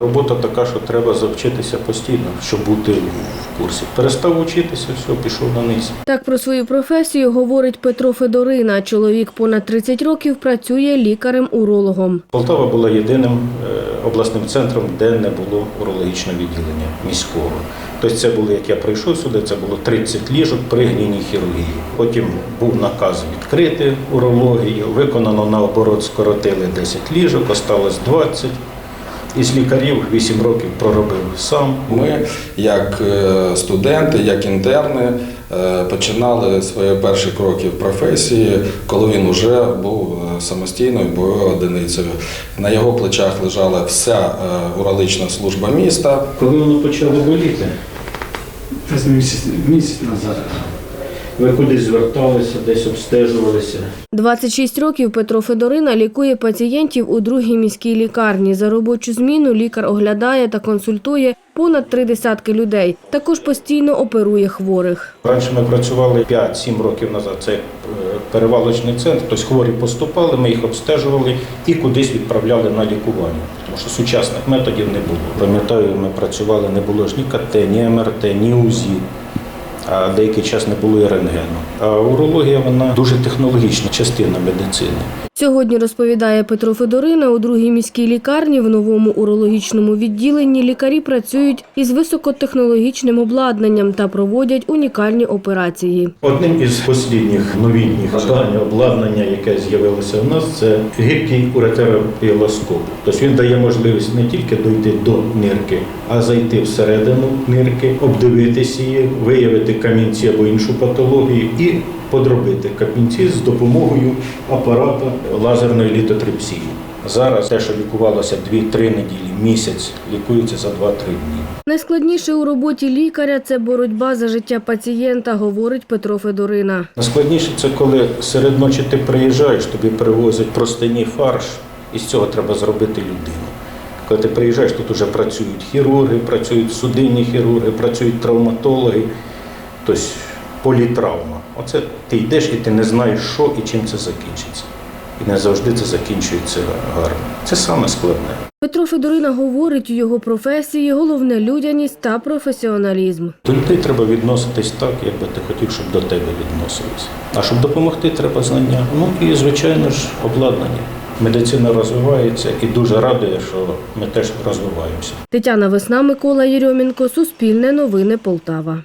Робота така, що треба завчитися постійно, щоб бути в курсі. Перестав вчитися, все, пішов на низ. Так про свою професію говорить Петро Федорина. Чоловік понад 30 років працює лікарем-урологом. Полтава була єдиним е, обласним центром, де не було урологічного відділення міського. Тобто це було, як я прийшов сюди, це було 30 ліжок при гнійній хірургії. Потім був наказ відкрити урологію, виконано наоборот, скоротили 10 ліжок, осталось 20. Із лікарів 8 років проробив сам. Ми, як е, студенти, як інтерни, е, починали свої перші кроки в професії, коли він вже був е, самостійною бойовою одиницею. На його плечах лежала вся урологічна служба міста. Коли воно почало боліти, місяць, місяць назад. Ви кудись зверталися, десь обстежувалися. 26 років Петро Федорина лікує пацієнтів у другій міській лікарні. За робочу зміну лікар оглядає та консультує понад три десятки людей. Також постійно оперує хворих. Раніше ми працювали 5-7 років назад. Це е, перевалочний центр. Тобто хворі поступали, ми їх обстежували і кудись відправляли на лікування. Тому що сучасних методів не було. Пам'ятаю, ми працювали, не було ж ні КТ, ні МРТ, ні УЗІ. А деякий час не було і рентгену. А урологія вона дуже технологічна частина медицини. Сьогодні розповідає Петро Федорина, у другій міській лікарні в новому урологічному відділенні лікарі працюють із високотехнологічним обладнанном та проводять унікальні операції. Одним із останніх новітніх останнє обладнання, яке з'явилося у нас, це гибкий уретеропілоскоп. Тобто він дає можливість не тільки дойти до нирки, а зайти всередину нирки, обдивитися її, виявити камінці або іншу патологію і подробити камінці з допомогою апарата лазерної літотрипсії. Зараз те, що лікувалося 2-3 неділі, місяць, лікується за 2-3 дні. Найскладніше у роботі лікаря це боротьба за життя пацієнта, говорить Петро Федорина. Найскладніше це коли серед ночі ти приїжджаєш, тобі привозять простині фарш, і з цього треба зробити людину. Коли ти приїжджаєш, тут вже працюють хірурги, працюють судинні хірурги, працюють травматологи, тобто політравма. Оце ти йдеш і ти не знаєш, що і чим це закінчиться. І не завжди це закінчується гарно. Це саме складне. Петро Федорина говорить, у його професії головне людяність та професіоналізм. До людей треба відноситись так, як би ти хотів, щоб до тебе відносилися. А щоб допомогти, треба знання. Ну і, звичайно ж, обладнання. Медицина розвивається і дуже радує, що ми теж розвиваємося. Тетяна Весна, Микола Єрьомінко, Суспільне новини Полтава.